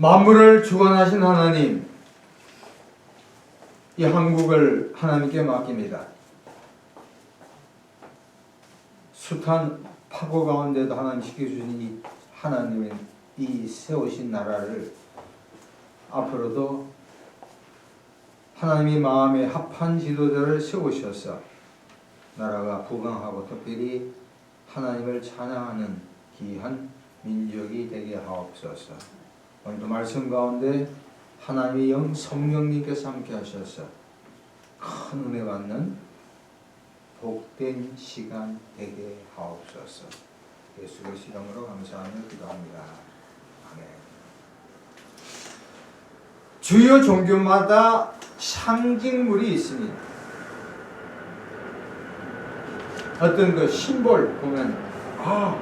만물을 주관하신 하나님, 이 한국을 하나님께 맡깁니다. 숱한 파고 가운데도 하나님 지켜주신 이 하나님의 이 세우신 나라를 앞으로도 하나님이 마음에 합한 지도자를 세우셔서 나라가 부강하고 특별히 하나님을 찬양하는 귀한 민족이 되게 하옵소서. 오늘도 말씀 가운데 하나님의 영 성령님께서 함께 하셔서 큰 은혜 받는 복된 시간 되게 하옵소서. 예수 그리스도 이름으로 감사하며 기도합니다. 아멘. 주요 종교마다 상징물이 있습니다. 어떤 그 심볼 보면 아,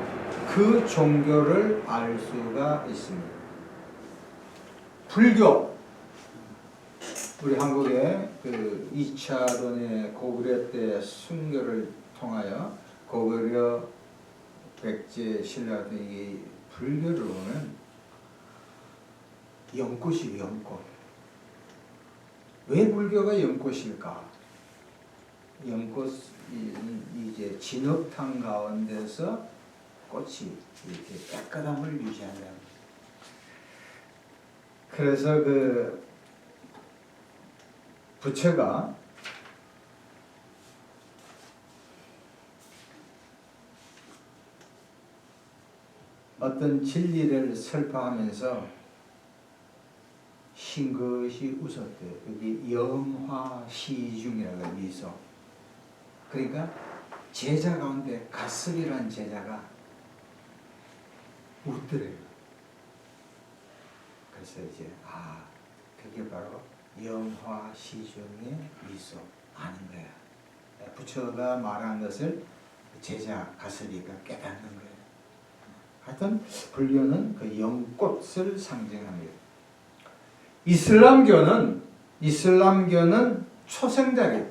그 종교를 알 수가 있습니다. 불교 우리 한국의 그 2차론의 고구려 때 순교를 통하여 고구려 백제 신라 등이 불교를 보면 연꽃이 연꽃. 왜 불교가 연꽃일까? 연꽃은 이제 진흙탕 가운데서 꽃이 이렇게 깨끗함을 유지하는. 그래서 그 부처가 어떤 진리를 설파하면서 싱긋이 웃었대요. 여기 영화시중이라고 미소. 그러니까 제자 가운데 가슬이란 제자가 웃더래요. 그래서 이제 아 그게 바로 영화 시중의 미소 아는 거야. 부처가 말한 것을 제자 가슬이가 깨닫는 거예요. 하여튼 불교는 그 영꽃을 상징합니다. 이슬람교는 이슬람교는 초생자기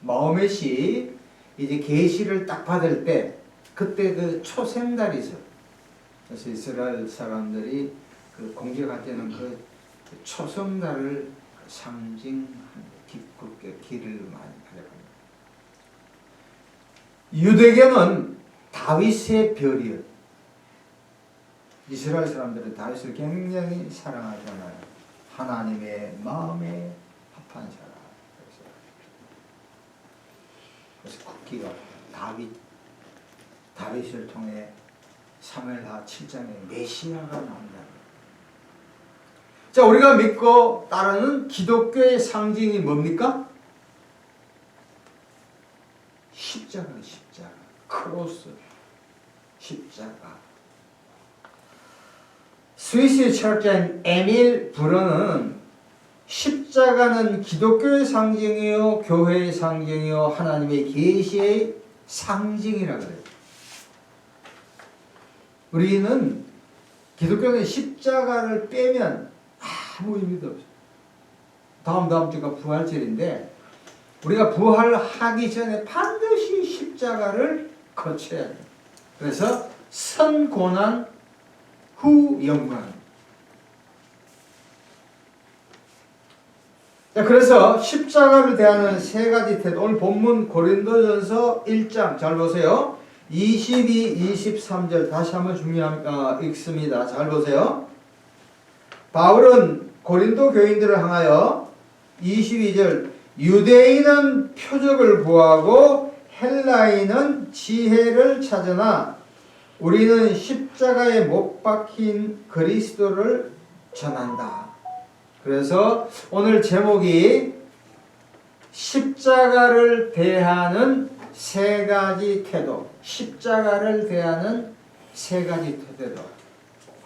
마호멧이 이제 계시를 딱 받을 때 그때 그 초생달이 있어. 그래서 이스라엘 사람들이 그 공격할 때는 그 초생달을 상징하는 깊게 길을 많이 가져갑니다. 유대교는 다윗의 별이요. 이스라엘 사람들은 다윗을 굉장히 사랑하잖아요. 하나님의 마음에 합한 사람. 그래서, 국기가 다윗 다윗을 통해 사무엘하 7장에 메시아가 나온다. 자, 우리가 믿고 따르는 기독교의 상징이 뭡니까? 십자가, 십자가, 크로스, 십자가. 스위스의 철자인 에밀 브런은 십자가는 기독교의 상징이요, 교회의 상징이요, 하나님의 계시의 상징이라 그래요. 우리는 기독교는 십자가를 빼면 없어요. 다음 다음 주가 부활절인데 우리가 부활하기 전에 반드시 십자가를 거쳐야 돼요. 그래서 선고난 후 영광. 자, 그래서 십자가를 대하는 세 가지 태도. 오늘 본문 고린도전서 1장 잘 보세요. 22, 23절 다시 한번 중요한 어, 읽습니다. 잘 보세요. 바울은 고린도 교인들을 향하여 22절 유대인은 표적을 구하고 헬라인은 지혜를 찾으나 우리는 십자가에 못 박힌 그리스도를 전한다. 그래서 오늘 제목이 십자가를 대하는 세 가지 태도. 십자가를 대하는 세 가지 태도.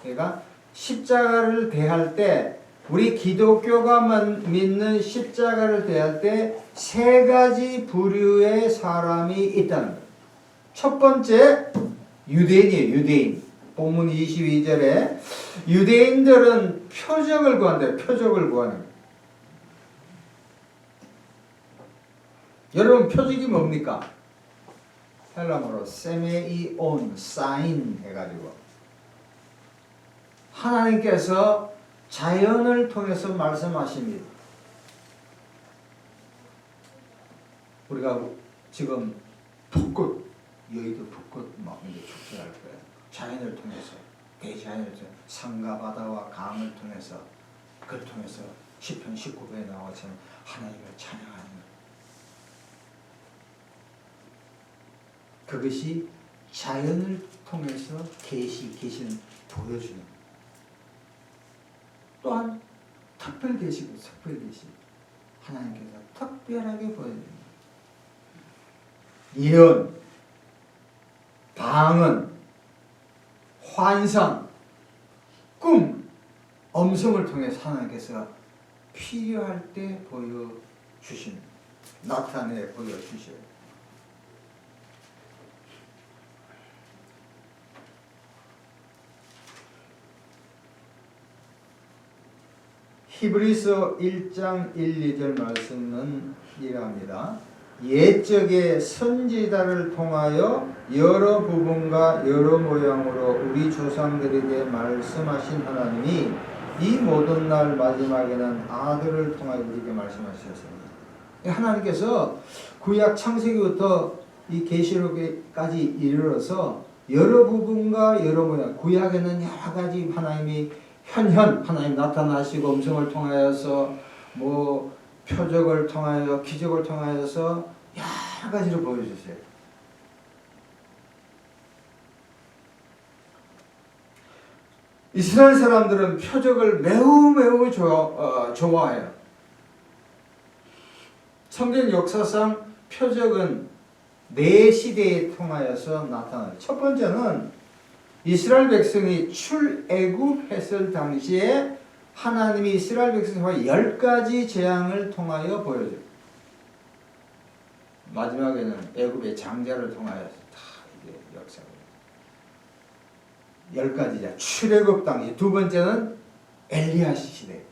그러니까 십자가를 대할 때 우리 기독교가 믿는 십자가를 대할 때 세 가지 부류의 사람이 있다는 거예요. 첫 번째 유대인이에요. 유대인. 본문 22절에 유대인들은 표적을 구한대요. 표적을 구하는 거예요. 여러분 표적이 뭡니까? 헬라어로 세메이온 사인 해가지고 하나님께서 자연을 통해서 말씀하십니다. 우리가 지금 벚꽃 여의도 벚꽃 막 이제 축제할 거예요. 자연을 통해서 대자연을 통해서 산과 바다와 강을 통해서 그를 통해서 시편 19편에 나와서 하나님을 찬양하는 것. 그것이 자연을 통해서 계시 계시는 보여주는 것. 또한 특별 계시고 특별 계시 하나님께서 특별하게 것. 예언, 방언, 환상, 꿈, 음성을 통해서 하나님께서 필요할 때 보여주신 나타내 보여주셔요. 히브리서 1장 1, 2절 말씀은 이러합니다. 옛적에 선지자를 통하여 여러 부분과 여러 모양으로 우리 조상들에게 말씀하신 하나님이 이 모든 날 마지막에는 아들을 통하여 우리에게 말씀하셨습니다. 하나님께서 구약 창세기부터 이 계시록까지 이르러서 여러 부분과 여러 모양 구약에는 여러 가지 하나님이 현현 하나님 나타나시고 음성을 통하여서 뭐 표적을 통하여 기적을 통하여서 여러 가지로 보여주세요. 이스라엘 사람들은 표적을 매우 매우 좋아, 어, 좋아해요. 성경 역사상 표적은 네 시대에 통하여서 나타나요. 첫 번째는 이스라엘 백성이 출애굽했을 당시에 하나님이 이스라엘 백성과 열 가지 재앙을 통하여 보여줘요. 마지막에는 애굽의 장자를 통하여 다 이게 역사가 열 가지자 출애굽 당시 두 번째는 엘리야 시대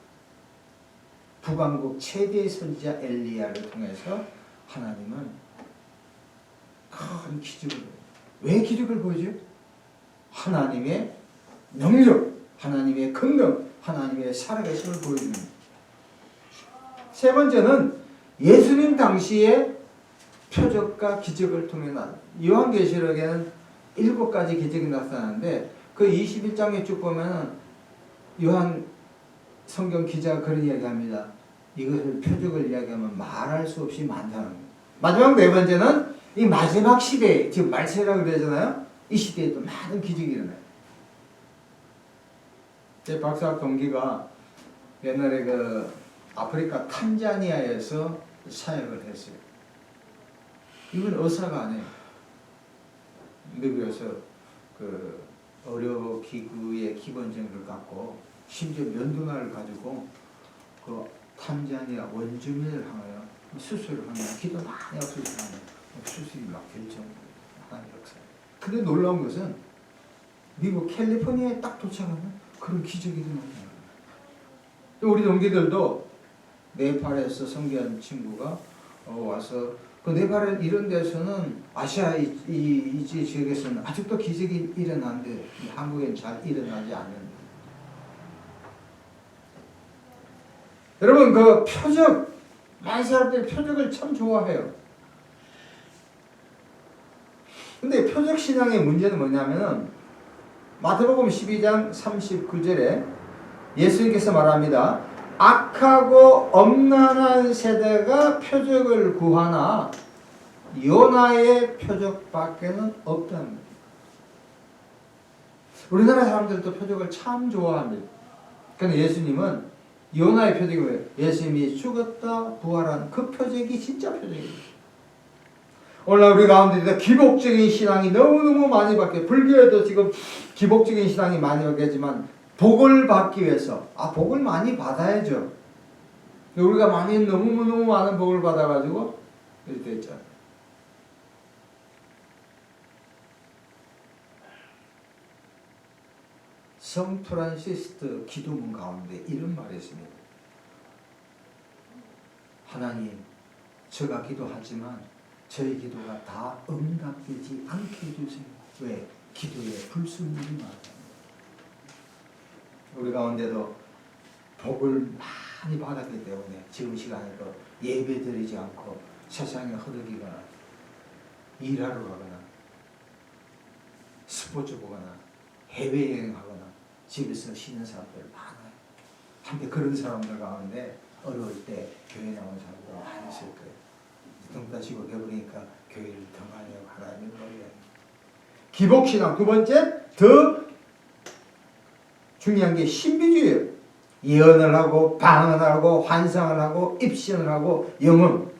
북왕국 최대의 선지자 엘리야를 통해서 하나님은 큰 기적을 왜 기적을 보여줘요? 하나님의 능력, 하나님의 긍정, 하나님의 살아계심을 보여주는 세 번째는 예수님 당시에 표적과 기적을 통해 나 요한계시록에는 일곱 가지 기적이 나타나는데 그 21장에 쭉 보면은 요한 성경 기자가 그런 이야기합니다. 이것을 표적을 이야기하면 말할 수 없이 많다는 거예요. 마지막 네 번째는 이 마지막 시대, 지금 말세라고 그러잖아요. 이 시대에 또 많은 기적이 일어나요. 제 박사학 동기가 옛날에 그 아프리카 탄자니아에서 사역을 했어요. 이분 의사가 아니에요. 미국에서 그 의료 기구의 기본적을 갖고 심지어 면도날을 가지고 그 탄자니아 원주민을 향하여 수술을 하면 기도 많이 수술하면 수술이 막 결정하는 역사. 근데 놀라운 것은 미국 캘리포니아에 딱 도착하면 그런 기적이 일어나요. 우리 동기들도 네팔에서 성교한 친구가 어, 와서 그 네팔 이런 데서는 아시아 이, 이, 이 지역에서는 아직도 기적이 일어나는데 한국엔 잘 일어나지 않는. 여러분 그 표적 많은 사람들이 표적을 참 좋아해요. 근데 표적 신앙의 문제는 뭐냐면은 마태복음 12장 39절에 예수님께서 말합니다. 악하고 엄난한 세대가 표적을 구하나 요나의 표적밖에는 없다는 거예요. 우리나라 사람들도 표적을 참 좋아합니다. 근데 예수님은 요나의 표적이 뭐예요? 예수님이 죽었다 부활한 그 표적이 진짜 표적입니다. 오늘 우리 가운데 기복적인 신앙이 너무너무 많이 바뀌어 불교에도 지금 기복적인 신앙이 많이 바뀌었지만 복을 받기 위해서 아 복을 많이 받아야죠. 우리가 많이 너무너무 많은 복을 받아가지고 이렇게 됐죠. 성 프란시스트 기도문 가운데 이런 말이 있습니다. 하나님, 제가 기도하지만 저희 기도가 다 응답되지 않게 해주세요. 왜? 기도에 불순물이 많아요. 우리 가운데도 복을 많이 받았기 때문에 지금 시간에도 예배 드리지 않고 세상에 허덕이거나 일하러 가거나 스포츠 보거나 해외여행하거나 집에서 쉬는 사람들 많아요. 한데 그런 사람들 가운데 어려울 때 교회 나온 사람들 많이 있을 거예요. 등 따시고 배부르니까 교회를 더 많이 하라는 거예요. 기복신앙 두 번째 더 중요한 게 신비주의예요. 예언을 하고 방언을 하고 환상을 하고 입신을 하고 영혼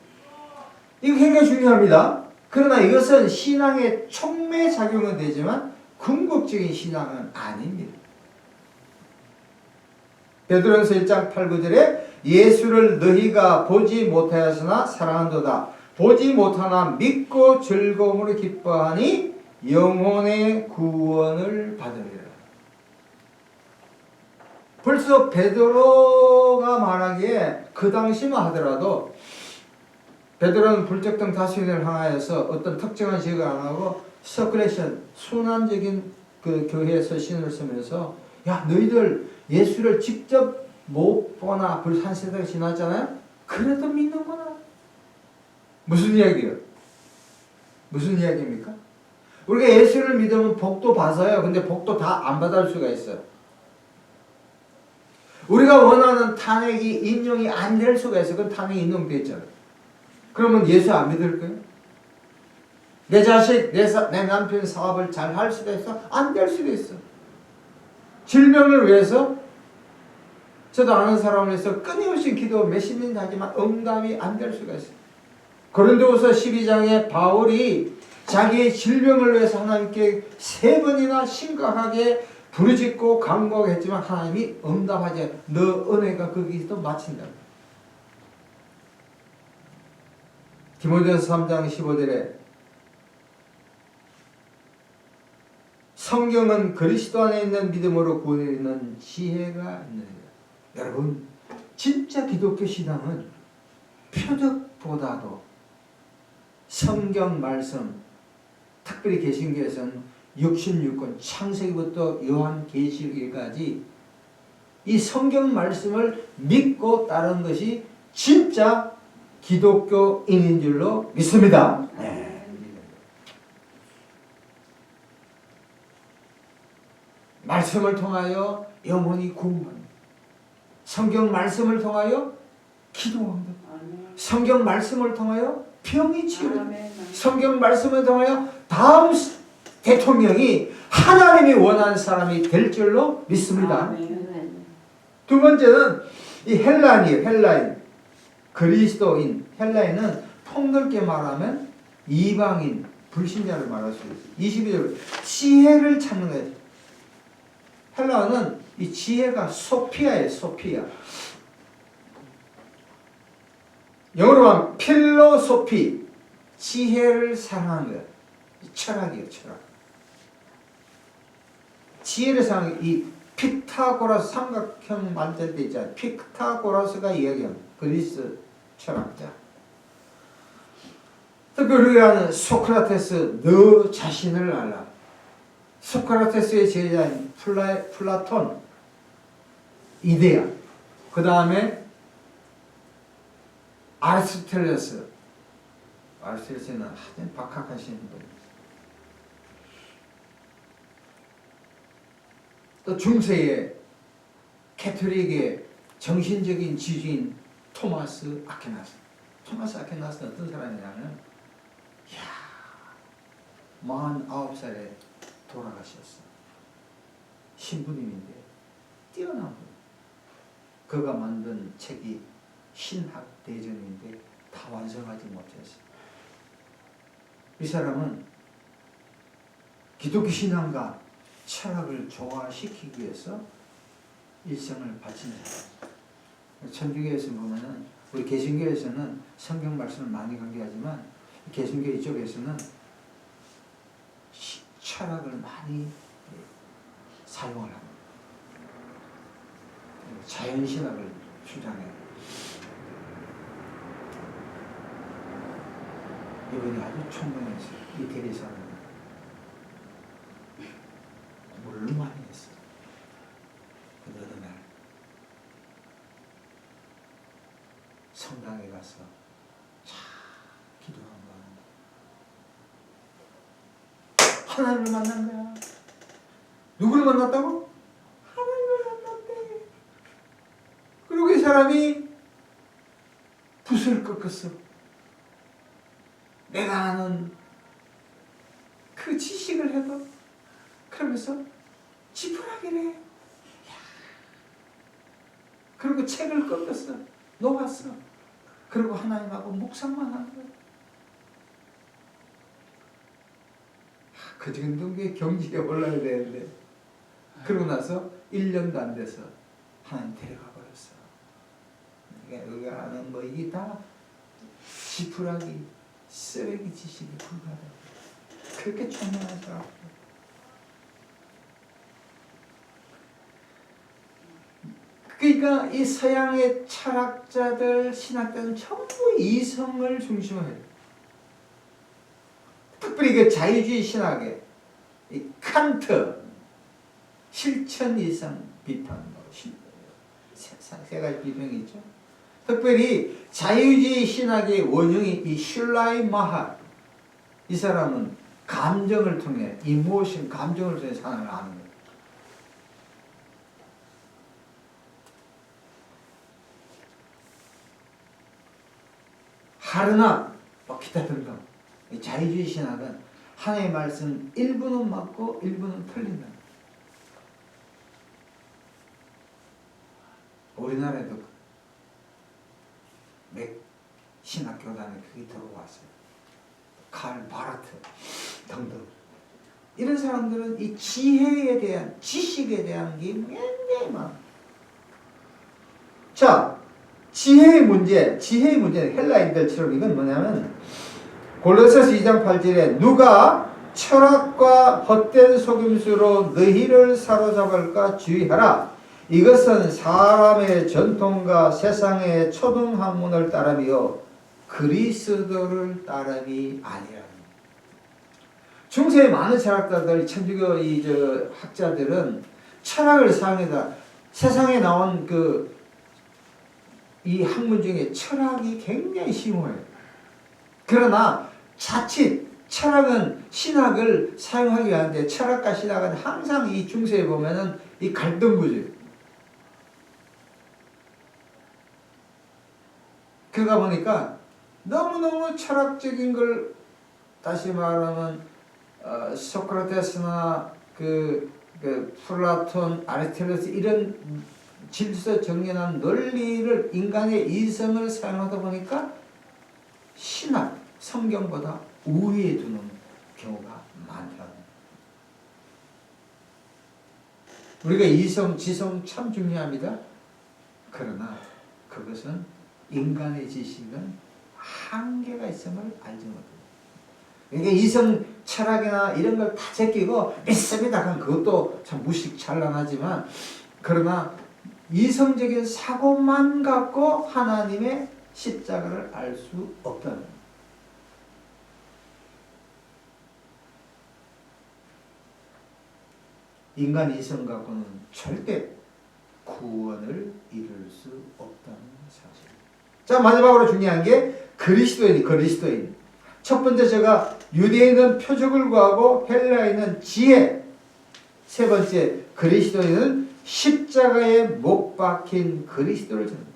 이거 굉장히 중요합니다. 그러나 이것은 신앙의 촉매 작용은 되지만 궁극적인 신앙은 아닙니다. 베드로전서 1장 8, 9절에 예수를 너희가 보지 못하였으나 사랑한도다. 보지 못하나 믿고 즐거움으로 기뻐하니 영혼의 구원을 받으리라. 벌써 베드로가 말하기에 그 당시만 하더라도 베드로는 불적등 다수인을 향하여서 어떤 특정한 지역을 안 하고 서큘레이션 순환적인 그 교회에서 신을 쓰면서 야 너희들 예수를 직접 못 보나 불한 세대가 지났잖아요. 그래도 믿는구나. 무슨 이야기예요? 무슨 이야기입니까? 우리가 예수를 믿으면 복도 받아요. 근데 복도 다 안 받을 수가 있어요. 우리가 원하는 탄핵이 인용이 안 될 수가 있어. 그건 탄핵이 인용됐잖아요. 그러면 예수 안 믿을 거예요? 내 자식, 내, 사, 내 남편 사업을 잘 할 수도 있어? 안 될 수도 있어. 질병을 위해서 저도 아는 사람을 위해서 끊임없이 기도 몇십 년 하지만 응답이 안 될 수가 있어요. 고린도후서 12장에 바울이 자기의 질병을 위해서 하나님께 세 번이나 심각하게 부르짖고 간구했지만 하나님이 응답하지 너 은혜가 거기서 마친다. 디모데서 3장 15절에 성경은 그리스도 안에 있는 믿음으로 구원이는 지혜가 있느니라. 여러분 진짜 기독교 신앙은 표적보다도 성경 말씀 특별히 개신교에서는 66권 창세기부터 요한계시록까지 이 성경 말씀을 믿고 따른 것이 진짜 기독교인인 줄로 믿습니다. 네. 말씀을 통하여 영혼이 구원합니다. 성경 말씀을 통하여 기도합니다. 성경 말씀을 통하여 병이 치유됩니다. 성경 말씀을 통하여 다음 대통령이 하나님이 원하는 사람이 될 줄로 믿습니다. 두 번째는 이 헬라인이에요. 헬라인. 그리스도인. 헬라인은 폭넓게 말하면 이방인, 불신자를 말할 수 있어요. 22절. 지혜를 찾는 거예요. 헬라어는 이 지혜가 소피아예요. 소피아. 영어로 하면 필로소피. 지혜를 사랑하는 거예요. 철학이에요. 철학. 지혜를 사랑하는 이 피타고라스 삼각형 만들 때 있잖아요. 피타고라스가 이야기한 그리스 철학자. 특히 우리가 아는 소크라테스 너 자신을 알라. 소크라테스의 제자인 플라, 플라톤 이데아. 그 다음에 아리스토텔레스. 아리스토텔레스는 아주 박학하신 분. 또 중세의 캐톨릭의 정신적인 지주인 토마스 아케나스. 토마스 아케나스는 어떤 사람이냐면, 이야, 49살에 돌아가셨어. 신부님인데, 뛰어난 분. 그가 만든 책이 신학 대전인데, 다 완성하지 못했어. 이 사람은 기독교 신앙과 철학을 조화시키기 위해서 일생을 바친 사람. 천주교에서 보면은 우리 개신교에서는 성경 말씀을 많이 강조하지만 개신교 이쪽에서는 시, 철학을 많이 사용을 합니다. 자연신학을 주장해요. 이분이 아주 총명했어요. 이태리 사람이. 공부를 많이 했어요. 근데 어느 날 성당에 가서 참 기도한 거야. 하나님을 만난 거야. 누구를 만났다고? 하나님을 만났대. 그리고 이 사람이 붓을 꺾었어. 내가 아는 그 지식을 해도 그러면서 지푸라기래. 야. 그리고 책을 꺾었어. 놓았어. 그리고 하나님하고 묵상만 한 거야. 아, 그 정도의 경지에 올라야 되는데 그러고 나서 1년도 안 돼서 하나님 데려가 버렸어. 내가 아는 뭐 이게 다 지푸라기 쓰레기 지식에 불과하다. 그렇게 총명한 사람. 그러니까 이 서양의 철학자들, 신학자들은 전부 이성을 중심으로 해요. 특별히 그 자유주의 신학의 이 칸트, 실천 이상 비판, 뭐 실- 세, 세 가지 비평이 있죠. 특별히 자유주의 신학의 원형이 이 슐라이 마하 이 사람은 감정을 통해 이모션 감정을 통해 사랑을 아는 거예요. 하르나 뭐 기타 등등 이 자유주의 신학은 하나님의 말씀 일부는 맞고 일부는 틀린다. 우리나라에도 맥 신학교단에 그게 들어왔어요. 칼 바라트 등등 이런 사람들은 이 지혜에 대한 지식에 대한 게 굉장히 많아. 자, 지혜의 문제, 지혜의 문제는 헬라인들처럼 이건 뭐냐면 골로새서 2장 8절에 누가 철학과 헛된 속임수로 너희를 사로잡을까 주의하라. 이것은 사람의 전통과 세상의 초등 학문을 따르며 그리스도를 따름이 아니라. 중세의 많은 철학자들, 천주교 이 저 학자들은 철학을 사용해서 세상에 나온 그 이 학문 중에 철학이 굉장히 심오해요. 그러나 자칫 철학은 신학을 사용하기 위한데 철학과 신학은 항상 이 중세에 보면은 이 갈등 구조예요. 그러다 보니까 너무너무 철학적인 걸 다시 말하면 어, 소크라테스나 그, 그 플라톤, 아리스토텔레스 이런 질서 정연한 논리를 인간의 이성을 사용하다 보니까 신학, 성경보다 우위에 두는 경우가 많다. 우리가 이성, 지성 참 중요합니다. 그러나 그것은 인간의 지식은 한계가 있음을 알지 못합니다. 그러니까 이성 철학이나 이런 걸 다 제끼고 믿습니다. 그럼 그것도 참 무식 찬란하지만 그러나 이성적인 사고만 갖고 하나님의 십자가를 알 수 없다는. 인간 이성 갖고는 절대 구원을 이룰 수 없다는 사실. 자 마지막으로 중요한 게 그리스도인, 그리스도인. 첫 번째 제가 유대인은 표적을 구하고 헬라인은 지혜. 세 번째 그리스도인은 십자가에 못 박힌 그리스도를 전합니다.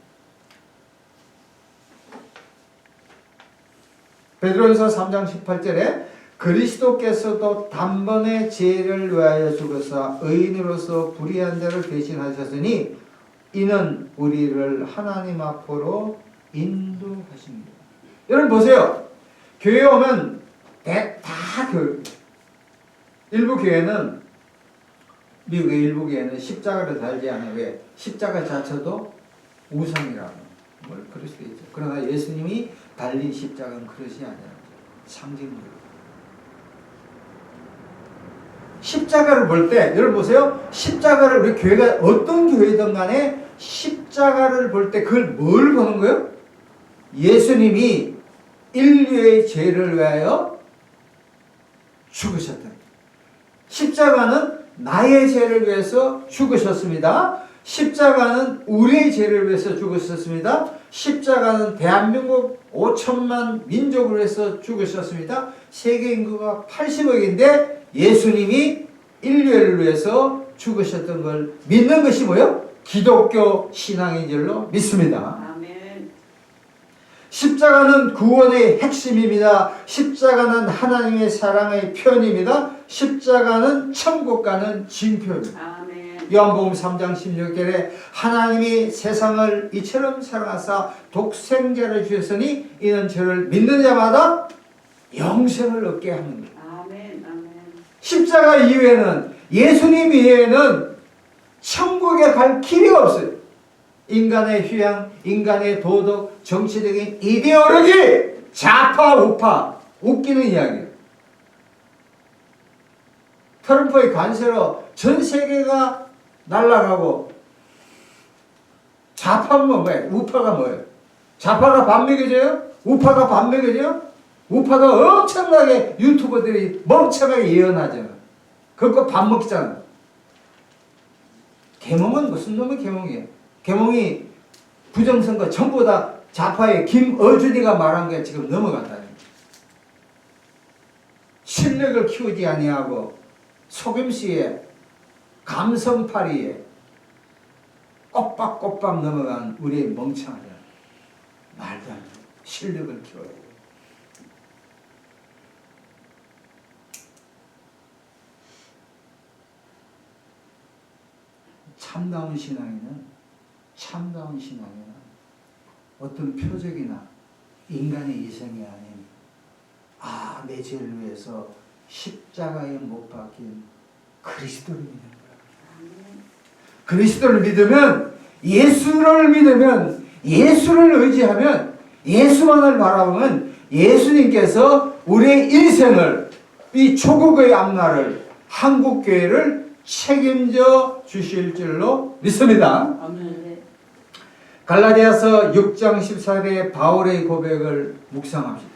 베드로전서 3장 18절에 그리스도께서도 단번에 죄를 위하여 죽어서 의인으로서 불의한 자를 대신하셨으니 이는 우리를 하나님 앞으로 인도하십니다. 여러분 보세요. 교회 오면 대, 다 교회. 일부 교회는 미국의 일부 교회는 십자가를 달지 않아요. 왜? 십자가 자체도 우상이라고. 뭘 그럴 수도 있죠. 그러나 예수님이 달린 십자가는 그러지 않아요. 상징적으로. 십자가를 볼 때, 여러분 보세요. 십자가를 우리 교회가 어떤 교회든 간에 십자가를 볼 때 그걸 뭘 보는 거예요? 예수님이 인류의 죄를 위하여 죽으셨다. 십자가는 나의 죄를 위해서 죽으셨습니다. 십자가는 우리의 죄를 위해서 죽으셨습니다. 십자가는 대한민국 5천만 민족을 위해서 죽으셨습니다. 세계 인구가 80억인데 예수님이 인류를 위해서 죽으셨던 걸 믿는 것이 뭐요? 기독교 신앙인 줄로 믿습니다. 십자가는 구원의 핵심입니다. 십자가는 하나님의 사랑의 표현입니다. 십자가는 천국 가는 징표입니다. 아멘. 요한복음 3장 16절에 하나님이 세상을 이처럼 사랑하사 독생자를 주셨으니 이는 저를 믿는 자마다 영생을 얻게. 아멘. 아멘. 십자가 이후에는 예수님 이외에는 천국에 갈 길이 없어요. 인간의 휴양, 인간의 도덕, 정치적인 이데올로기, 좌파, 우파, 웃기는 이야기예요. 트럼프의 관세로 전 세계가 날아가고 좌파는 뭐예요? 우파가 뭐예요? 좌파가 밥 먹여줘요? 우파가 밥 먹여줘요? 우파도 엄청나게 유튜버들이 멍청하게 예언하잖아. 그거 밥 먹잖아. 개몽은 무슨 놈의 개몽이에요? 개몽이 부정선거 전부 다 좌파의 김어준이가 말한 게 지금 넘어간다는 거예요. 실력을 키우지 아니하고 속임수에 감성파리에 꼬박꼬박 넘어간 우리의 멍청하다. 말도 안 돼. 실력을 키워야 돼. 참다운 신앙에는 참다운 신앙에는 어떤 표적이나 인간의 이성이 아닌 아 내 죄를 위해서 십자가에 못 박힌 그리스도를 믿는 거야. 그리스도를 믿으면 예수를 믿으면 예수를 의지하면 예수만을 바라보면 예수님께서 우리의 인생을 이 조국의 앞날을 한국 교회를 책임져 주실 줄로 믿습니다. 아멘. 갈라디아서 6장 14절의 바울의 고백을 묵상합시다.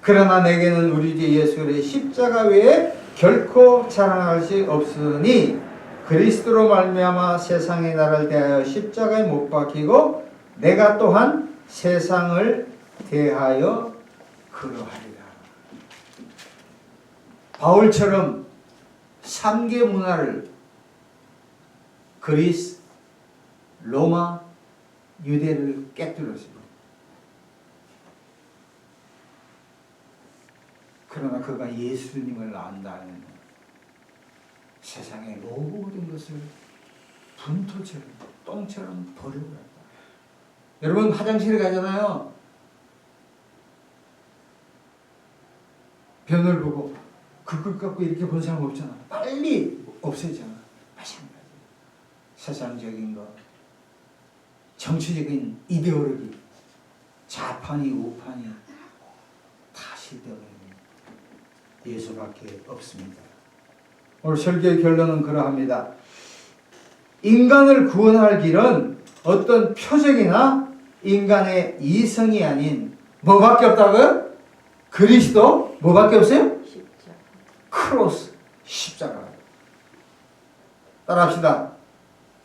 그러나 내게는 우리 주 예수 그리스도의 십자가 외에 결코 자랑할 것이 없으니 그리스도로 말미암아 세상이 나를 대하여 십자가에 못 박히고 내가 또한 세상을 대하여 그러하리라. 바울처럼 삼계 문화를 그리스, 로마, 유대를 깨뜨렸어요. 그러나 그가 예수님을 안다는 세상의 모든 것을 분토처럼 똥처럼 버리고 갔다. 여러분 화장실에 가잖아요. 변을 보고 그것 갖고 이렇게 본 사람 없잖아. 빨리 없애잖아. 마찬가지. 세상적인 것, 정치적인 이데올로기, 좌판이 우판이 다 실대버립니다. 예수밖에 없습니다. 오늘 설교의 결론은 그러합니다. 인간을 구원할 길은 어떤 표적이나 인간의 이성이 아닌 뭐밖에 없다고요? 그리스도 뭐밖에 없어요? 십자가. 크로스 십자가. 따라합시다.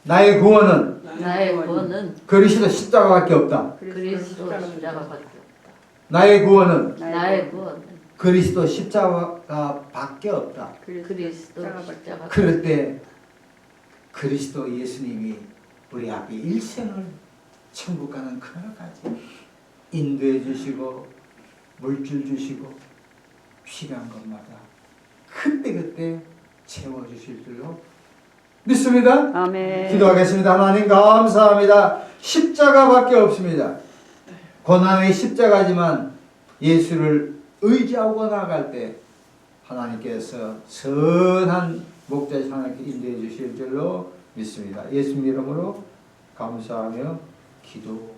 나의 구원은 나의 구원은 그리스도 십자가밖에 없다. 그리스도 십자가밖에 없다. 나의 구원은 나의 구원은 그리스도 십자가밖에 없다. 그리스도 십자가. 그럴 때 그리스도 예수님이 우리 앞에 일생을 천국 가는 그날까지 인도해 주시고 물줄 주시고 필요한 것마다 그때그때 채워 주실 줄로 믿습니다. 아멘. 기도하겠습니다. 하나님 감사합니다. 십자가밖에 없습니다. 고난의 십자가지만 예수를 의지하고 나갈 때 하나님께서 선한 목자의 하나님께 인도해 주실 줄로 믿습니다. 예수님 이름으로 감사하며 기도합니다.